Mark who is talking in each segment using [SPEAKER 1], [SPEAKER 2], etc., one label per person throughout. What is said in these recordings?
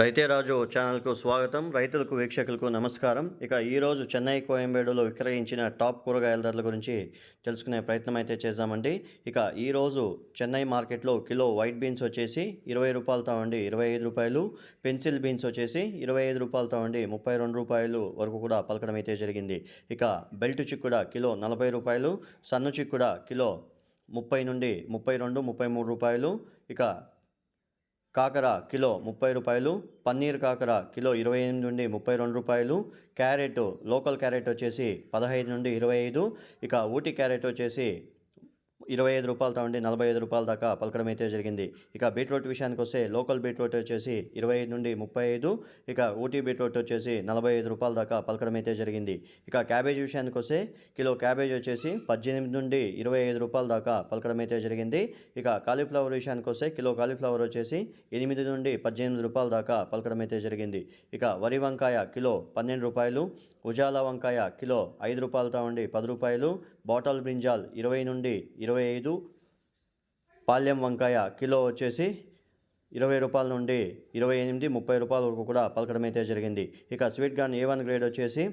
[SPEAKER 1] రైతే రాజు ఛానల్కు స్వాగతం. రైతులకు వీక్షకులకు నమస్కారం. ఇక ఈరోజు చెన్నై కోయంబేడులో విక్రయించిన టాప్ కూరగాయల ధరల గురించి తెలుసుకునే ప్రయత్నం అయితే చేద్దామండి. ఇక ఈరోజు చెన్నై మార్కెట్లో కిలో వైట్ బీన్స్ వచ్చేసి ఇరవై రూపాయలతో ఉండి ఇరవై ఐదు రూపాయలు. పెన్సిల్ బీన్స్ వచ్చేసి ఇరవై ఐదు రూపాయలతో ఉండి ముప్పై రెండు రూపాయలు వరకు కూడా పలకడం అయితే జరిగింది. ఇక బెల్ట్ చిక్కుడ కిలో నలభై రూపాయలు సన్ను చిక్కుడ కిలో ముప్పై నుండి ముప్పై రెండు ముప్పై మూడు రూపాయలు. ఇక కాకర కిలో ముప్పై రూపాయలు పన్నీర్ కాకర కిలో ఇరవై ఎనిమిది నుండి ముప్పై రెండు రూపాయలు క్యారెట్ లోకల్ క్యారెట్ వచ్చేసి పదహైదు నుండి ఇరవై ఐదు ఇక ఊటీ క్యారెట్ వచ్చేసి ఇరవై ఐదు రూపాయలతో ఉండి నలభై ఐదు రూపాయల దాకా పలకడం అయితే జరిగింది. ఇక బీట్రూట్ విషయానికి వస్తే లోకల్ బీట్రూట్ వచ్చేసి ఇరవై ఐదు నుండి ముప్పై ఐదు ఇక ఊటీ బీట్రూట్ వచ్చేసి నలభై ఐదు రూపాయల దాకా పలకడం అయితే జరిగింది. ఇక క్యాబేజ్ విషయానికి వస్తే కిలో క్యాబేజ్ వచ్చేసి పద్దెనిమిది నుండి ఇరవై ఐదు రూపాయల దాకా పలకడం అయితే జరిగింది. ఇక కాలీఫ్లవర్ విషయానికి వస్తే కిలో కాలీఫ్లవర్ వచ్చేసి ఎనిమిది నుండి పద్దెనిమిది రూపాయల దాకా పలకడం అయితే జరిగింది. ఇక వరి వంకాయ కిలో పన్నెండు రూపాయలు ఉజాల వంకాయ కిలో ఐదు రూపాయలతో ఉండి పది రూపాయలు బాటల్ బ్రింజాల్ ఇరవై నుండి ఇరవై ఐదు పాల్యం వంకాయ కిలో వచ్చేసి ఇరవై రూపాయల నుండి ఇరవై ఎనిమిది ముప్పై రూపాయల వరకు కూడా పలకడం అయితే జరిగింది. ఇక sweet corn A one grade వచ్చేసి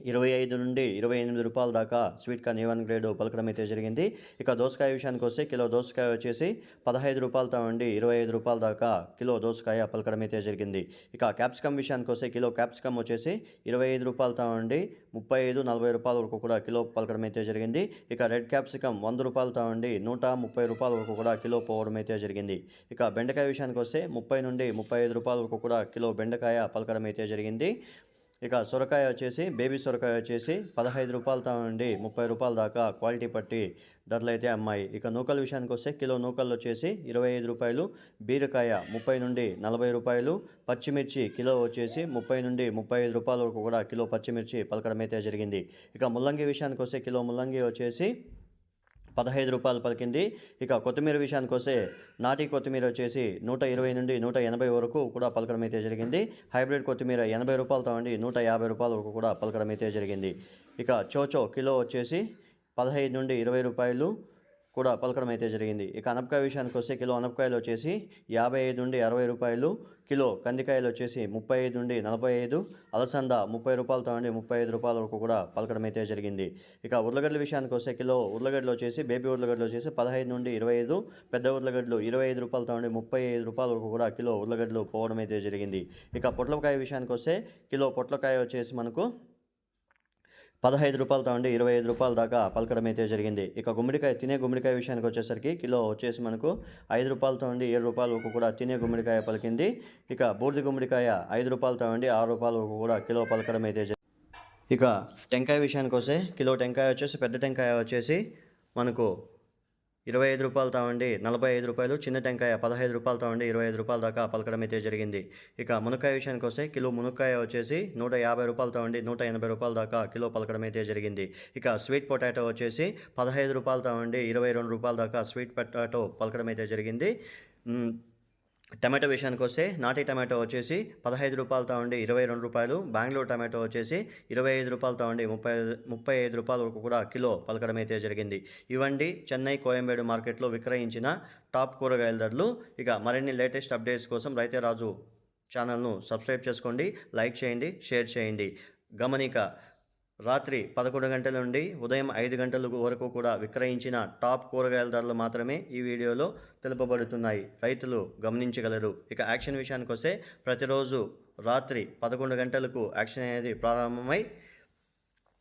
[SPEAKER 1] ఇరవై ఐదు నుండి ఇరవై ఎనిమిది రూపాయల దాకా sweet corn A one grade పలకడం అయితే జరిగింది. ఇక దోసకాయ విషయానికి వస్తే కిలో దోసకాయ వచ్చేసి పదహైదు రూపాయలతో ఉండి ఇరవై ఐదు రూపాయల దాకా కిలో దోసకాయ పలకడం అయితే జరిగింది. ఇక క్యాప్సికమ్ విషయానికి వస్తే కిలో క్యాప్సికమ్ వచ్చేసి ఇరవై ఐదు రూపాయలతో ఉండి ముప్పై ఐదు నలభై రూపాయల వరకు కూడా కిలో పలకడం అయితే జరిగింది. ఇక రెడ్ క్యాప్సికమ్ వంద రూపాయలతో ఉండి నూట ముప్పై రూపాయల వరకు కూడా కిలో పోవడం అయితే జరిగింది. ఇక బెండకాయ విషయానికి వస్తే ముప్పై నుండి ముప్పై ఐదు రూపాయల వరకు కూడా కిలో బెండకాయ పలకడం అయితే జరిగింది. ఇక సొరకాయ వచ్చేసి బేబీ సొరకాయ వచ్చేసి పదహైదు రూపాయలతో నుండి ముప్పై రూపాయల దాకా క్వాలిటీ పట్టి ధరలు అయితే అమ్మాయి. ఇక నూకల విషయానికి వస్తే కిలో నూకలు వచ్చేసి ఇరవై ఐదు రూపాయలు బీరకాయ ముప్పై నుండి నలభై రూపాయలు పచ్చిమిర్చి కిలో వచ్చేసి ముప్పై నుండి ముప్పై ఐదు రూపాయల వరకు కూడా కిలో పచ్చిమిర్చి పలకడం అయితే జరిగింది. ఇక ముల్లంగి విషయానికి వస్తే కిలో ముల్లంగి వచ్చేసి పదహైదు రూపాయలు పలికింది. ఇక కొత్తిమీర విషయానికి వస్తే నాటి కొత్తిమీర వచ్చేసి నూట ఇరవై నుండి నూట ఎనభై వరకు కూడా పలకడం అయితే జరిగింది. హైబ్రిడ్ కొత్తిమీర ఎనభై రూపాయలతో ఉండి నూట యాభై రూపాయల వరకు కూడా పలకడం అయితే జరిగింది. ఇక చోచో కిలో వచ్చేసి పదహైదు నుండి ఇరవై రూపాయలు. కూడా పలకడం అయితే జరిగింది. ఇక అనపకాయ విషయానికి వస్తే కిలో అనపకాయలు వచ్చేసి యాభై ఐదు నుండి అరవై రూపాయలు కిలో కందికాయలు వచ్చేసి ముప్పై ఐదు నుండి నలభై ఐదు అలసంద ముప్పై రూపాయలతో నుండి ముప్పై ఐదు రూపాయల వరకు కూడా పలకడం అయితే జరిగింది. ఇక ఉర్లగడ్డల విషయానికి వస్తే కిలో ఉర్లగడ్డలు వచ్చేసి బేబీ ఉర్లగడ్డలు వచ్చేసి పదహైదు నుండి ఇరవై ఐదు పెద్ద ఉర్లగడ్డలు ఇరవై ఐదు రూపాయలతో నుండి ముప్పై ఐదు రూపాయల వరకు కూడా కిలో ఉర్లగడ్డలు పోవడం అయితే జరిగింది. ఇక పొట్లకాయ విషయానికి వస్తే కిలో పొట్లకాయ వచ్చేసి మనకు పదహైదు రూపాయలతో ఉండి ఇరవై ఐదు రూపాయల దాకా పలకడం అయితే జరిగింది. ఇక గుమ్మడికాయ తినే గుమ్మడికాయ విషయానికి వచ్చేసరికి కిలో వచ్చేసి మనకు ఐదు రూపాయలతో ఉండి ఏడు రూపాయల వరకు కూడా తినే గుమ్మడికాయ పలికింది. ఇక బూర్ది గుమ్మడికాయ ఐదు రూపాయలతో ఉండి ఆరు రూపాయల వరకు కూడా కిలో పలకడం అయితే జరిగింది. ఇక టెంకాయ విషయానికి వస్తే కిలో టెంకాయ వచ్చేసి పెద్ద టెంకాయ వచ్చేసి మనకు ఇరవై ఐదు రూపాయలతో ఉండి నలభై ఐదు రూపాయలు చిన్న టెంకాయ పదహైదు రూపాయలతో ఉండి ఇరవై ఐదు రూపాయల దాకా పలకడం అయితే జరిగింది. ఇక మునక్కాయ విషయానికి వస్తే కిలో మునక్కాయ వచ్చేసి నూట యాభై రూపాయలు తావండి నూట ఎనభై రూపాయల దాకా కిలో పలకడం అయితే జరిగింది. ఇక స్వీట్ పొటాటో వచ్చేసి పదహైదు రూపాయలతో తావండి ఇరవై రెండు రూపాయల దాకా స్వీట్ పొటాటో పలకడం అయితే జరిగింది. టమాటో విషయానికి వస్తే నాటి టమాటో వచ్చేసి పదహైదు రూపాయలతో ఉండి ఇరవై రెండు రూపాయలు బెంగళూరు టమాటో వచ్చేసి ఇరవై ఐదు రూపాయలతో ఉండి ముప్పై ముప్పై ఐదు రూపాయల వరకు కూడా కిలో పలకడం అయితే జరిగింది. ఇవండి చెన్నై కోయంబేడు మార్కెట్లో విక్రయించిన టాప్ కూరగాయల ధరలు. ఇక మరిన్ని లేటెస్ట్ అప్డేట్స్ కోసం రైతే రాజు ఛానల్ను సబ్స్క్రైబ్ చేసుకోండి లైక్ చేయండి షేర్ చేయండి. గమనిక రాత్రి పదకొండు గంటల నుండి ఉదయం ఐదు గంటల వరకు కూడా విక్రయించిన టాప్ కూరగాయల ధరలు మాత్రమే ఈ వీడియోలో తెలుపబడుతున్నాయి. రైతులు గమనించగలరు. ఇక యాక్షన్ విషయానికి వస్తే ప్రతిరోజు రాత్రి పదకొండు గంటలకు యాక్షన్ అనేది ప్రారంభమై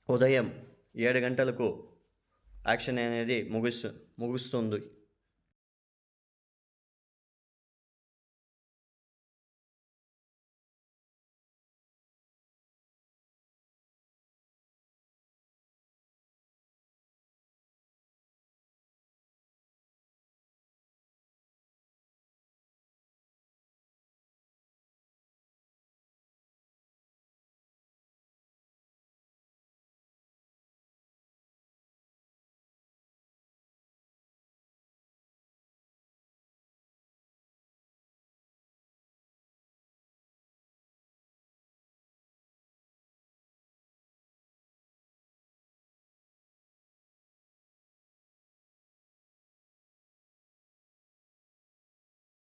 [SPEAKER 1] ఉదయం ఏడు గంటలకు యాక్షన్ అనేది ముగిస్తు ముగుస్తుంది.